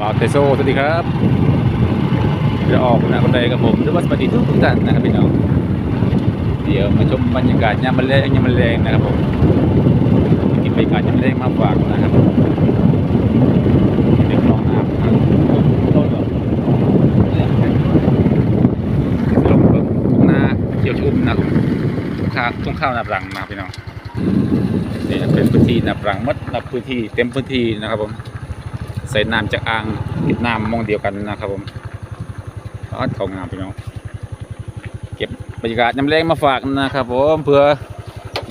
บ่าเทโซสวัสดีครับ จะออกนะคนใดกับผมหรือว่าสวัสดีทุกทุกท่านนะครับพี่น้องเดี๋ยวมาชมบรรยากาศยามมะแรงยามมะแรงนะครับผมกินบรรยากาศยามมะแรงมาฝากนะครับเด็กน้องน้ำนะครับต้นหรอลงเบิ่งทุ่งนาเขียวชุ่มนะครับทุ่งข้าวทุ่งข้าวนาปรังนะพี่น้องนี่เป็นพื้นที่นาปรังหมดนับพื้นที่เต็มพื้นที่นะครับผม ใส่น้ำจากอ่างติดน้ำมองเดียวกันนะครับผมอดเขางามพี่น้องเก็บบรรยากาศยำแรงมาฝากนะครับผมเพื่อ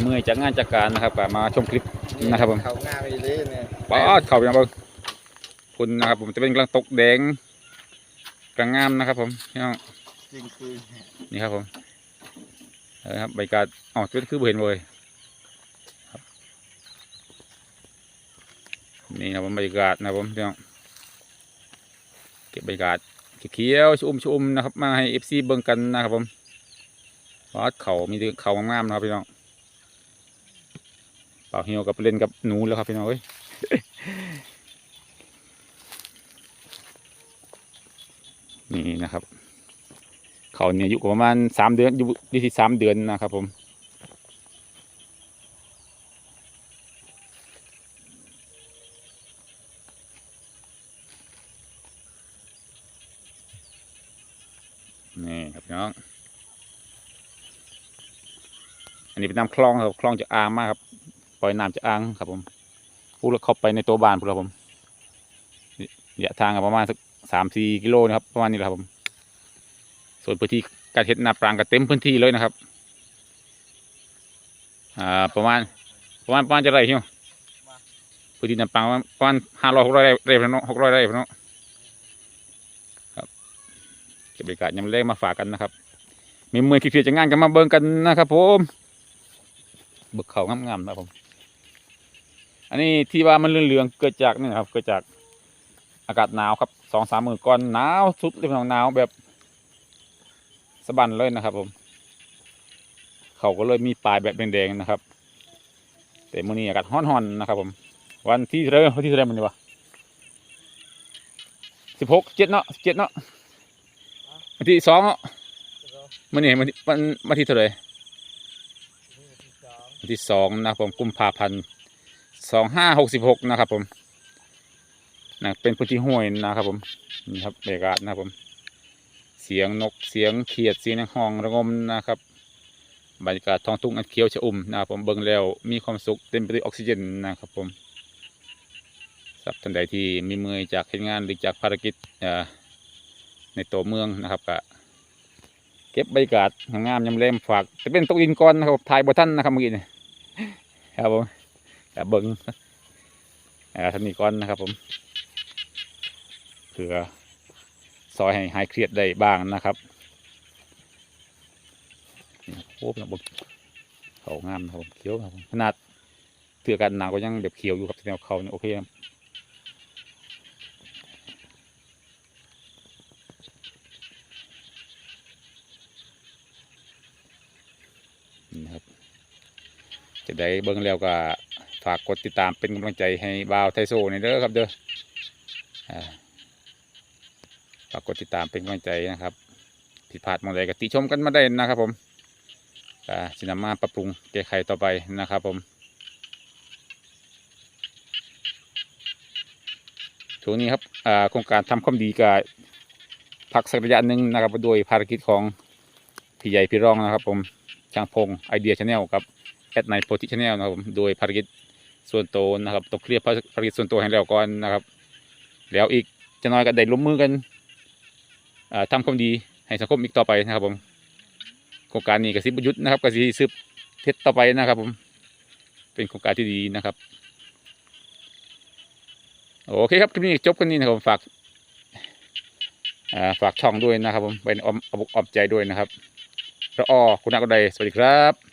เมื่อยจากงานจากการนะครับก็มาชมคลิปนะครับผมเขาง่ายไปเลยเนี่ยปอดเขาพี่น้องเบิ่งคุณนะครับผมจะเป็นกำลังตกแดงกลางงามนะครับ ผมพี่น้องจริงคือนี่ครับผมเออครับบรรยากาศอ๋อจุดคือบ่เห็นเลยครับ นี่ครับผมบรรยากาศนะผมพี่น้องเก็บบรรยากาศเขียวชุ่มชุ่มนะครับ มาให้เอฟซีเบิ่งกันนะครับผมวาดเขามีเขางามๆนะครับพี่น้องเป่าเหี่ยวกับเล่นกับหนูแล้วครับพี่น้องเอ้ยนี่นะครับ เขาเนี่ยอยู่ประมาณสามเดือนอยู่อยู่ที่สามเดือนนะครับผม นี่ครับพี่น้อง อันนี้เป็นน้ำคลองครับ คลองจากอ่างมากครับ ปล่อยน้ำจากอ่างครับผมพูดแล้วเข้าไปในตัวบ้านพูดครับผมระยะทางประมาณสักสามสี่กิโลนะครับ ประมาณนี้แหละครับผม ส่วนพื้นที่การเฮ็ดนาปรางก็เต็มพื้นที่เลยนะครับ อ่าประมาณประมาณประมาณจะไรเฮียพื้นที่นาปรางประมาณห้าร้อยหกร้อยไร่พะเนาะหกร้อยไร่พะเนาะครับเก็ บรรยากาศยามแรกมาฝากกันนะครับ มีมือขี้เกียจจะงานกันมาเบิ่งกันนะครับผมบิกเขางามๆนะผม อันนี้ที่ว่ามันเหลืองๆเกิดจากนี่ครับเกิดจากอากาศหนาวครับสองสามมือก่อนหนาวสุดเลยพี่องหนาวแบบสะบันเลยนะครับ ผม เขาก็เลยมีปลายแบบแดงๆนะครับ แต่มื้อนี้อากาศร้อนๆนะครับ ผม วันที่เท่าไหรวันที่เท่าไหรมันนี่วะสิบหกเจ็ดเนาะเจ็ดเนาะ วันที่สองเนาะมื้อนี้วันที่วันวันที่เท่าไหรวันที่สองนะครับผมกุมภาพันธ์สองห้าหกสิบหกนะครับผมนะเป็นพื้นที่ห้วยนะครับผมนี่ครับบรรยากาศนะครับผม เสียงนกเสียงเขียดเสียงนห้องระงมนะครับบรรยากาศท้องทุ่งอันเขียวชอุ่มนะครับผมเบิ่งแล้วมีความสุขเต็มไปด้วยออกซิเจนนะครับผมสับท่านใดที่มีเมื่อยจากเหตุงานหรือจากภารกิจอ่อ ในตัวเมืองนะครับก็เก็บบรรยากาศงามยำแรมฝากจะเป็นตกดินก่อนนะครับถ่ายบท่านนะครับเมื่อกี้นี่ครับผมแต่เบิ่งอ่อท่านนี้ก่อนนะครับ ผมเผื่อซอยให้หายเครียดได้บ้างนะครับนี่โอ้เป็นะบบเขางามนะครับผมเขียวครับขนาดเถื่อกันหนาวก็ยังแบบเขียวอยู่ครับแนวเขาเนี่ยโอเคครับนี่นะครับ จะได้เบิ่งแล้วก็ฝากกดติดตามเป็นกำลังใจให้บ่าวไทโซนี่เด้อครับเด้ออ่าฝากกดติดตามเป็นกำลังใจนะครับผิดพลาดมองใดก็ติชมกันมาได้นะครับผมจะนำมาปรับปรุงแก้ไขต่อไปนะครับผมช่วงนี้ครับอ่าโครงการทำความดีกับพักสักระยะหนึ่งนะครับโดยภารกิจของพี่ใหญ่พี่รองนะครับผมช่างพงไอเดียชาแนลครับ ดไนโพธิชแนลนะครับผมโดยภารกิจส่วนตัวนะครับต้องเคลียร์ภารกิจส่วนตัวให้แล้วก่อนนะครับ แล้วอีกจะน้อยก็ได้ร่วมมือกันอ่าทำความดีให้สังคมอีกต่อไปนะครับผมโครงการนี้กสิบยุทธ์นะครับกสิสืบเท็จต่อไปนะครับผมเป็นโครงการที่ดีนะครับโอเคครับคลิปนี้จบกันนี้นะครับผมฝากฝากช่องด้วยนะครับผมเป็นออมออมใจด้วยนะครับพระอ้อคุณนักกระไดสวัสดีครับ